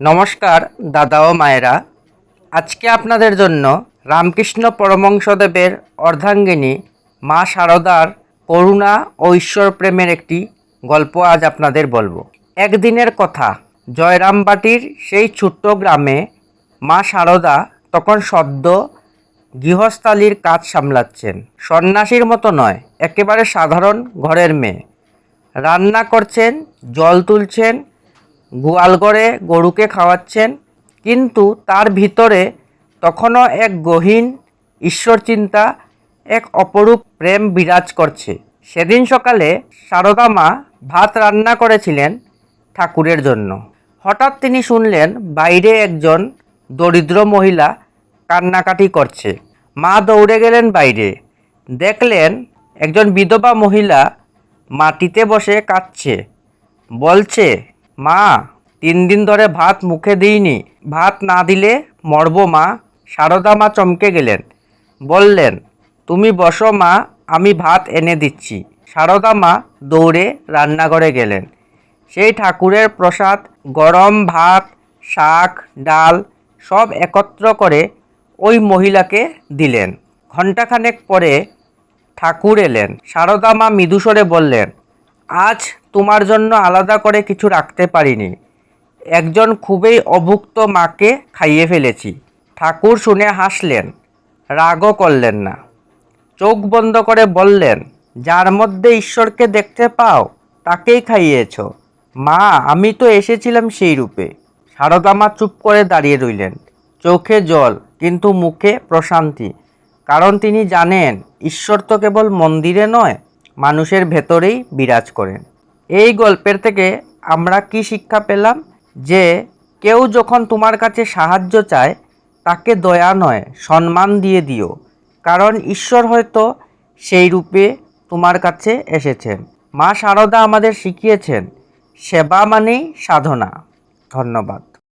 নমস্কার, দাদা ও মায়েরা। আজকে আপনাদের জন্য রামকৃষ্ণ পরমংসদেবের অর্ধাঙ্গিনী মা শারদার করুণা ও ঈশ্বর প্রেমের একটি গল্প আজ আপনাদের বলব। একদিনের কথা, জয়রামবাটির সেই ছোট্ট গ্রামে মা শারদা তখন সদ্য গৃহস্থালির কাজ সামলাচ্ছেন। সন্ন্যাসীর মতো নয়, একেবারে সাধারণ ঘরের মেয়ে। রান্না করছেন, জল তুলছেন গোয়াল ঘরে গরুকে খাওয়াচ্ছেন, কিন্তু তার ভিতরে তখনও এক গহীন ঈশ্বর চিন্তা এক অপরূপ প্রেম বিরাজ করছে। সেদিন সকালে সারদা মা ভাত রান্না করেছিলেন ঠাকুরের জন্য। হঠাৎ তিনি শুনলেন বাইরে একজন দরিদ্র মহিলা কান্নাকাটি করছে। মা দৌড়ে গেলেন বাইরে। দেখলেন একজন বিধবা মহিলা মাটিতে বসে কাঁদছে। বলছে মা, তিন দিন ধরে ভাত মুখে দিইনি। ভাত না দিলে মরব মা। সারদা মা চমকে গেলেন। বললেন, তুমি বসো মা, আমি ভাত এনে দিচ্ছি। সারদা মা দৌড়ে রান্নাঘরে গেলেন। সেই ঠাকুরের প্রসাদ, গরম ভাত, শাক, ডাল সব একত্র করে ওই মহিলাকে দিলেন। ঘণ্টাখানেক পরে ঠাকুর এলেন। সারদা মা মৃদুস্বরে বললেন, আজ তোমার জন্য আলাদা করে কিছু রাখতে পারিনি। একজন খুবই অভুক্ত মাকে খাইয়ে ফেলেছি। ঠাকুর শুনে হাসলেন, রাগও করলেন না। চোখ বন্ধ করে বললেন, যার মধ্যে ঈশ্বরকে দেখতে পাও, তাকেই খাইয়েছ। মা, আমি তো এসেছিলাম সেই রূপে। মা চুপ করে দাঁড়িয়ে রইলেন। চোখে জল, কিন্তু মুখে প্রশান্তি। কারণ তিনি জানেন, ঈশ্বর তো কেবল মন্দিরে নয়, মানুষের ভেতরেই বিরাজ করেন। এই গল্পের থেকে আমরা কি শিক্ষা পেলাম? যে কেউ যখন তোমার কাছে সাহায্য চায়, তাকে দয়া নয়, সম্মান দিয়ে দিও। কারণ ঈশ্বর হয়তো সেই রূপে তোমার কাছে এসেছেন মা শারদা আমাদের শিখিয়েছেন, সেবা মানেই সাধনা। ধন্যবাদ।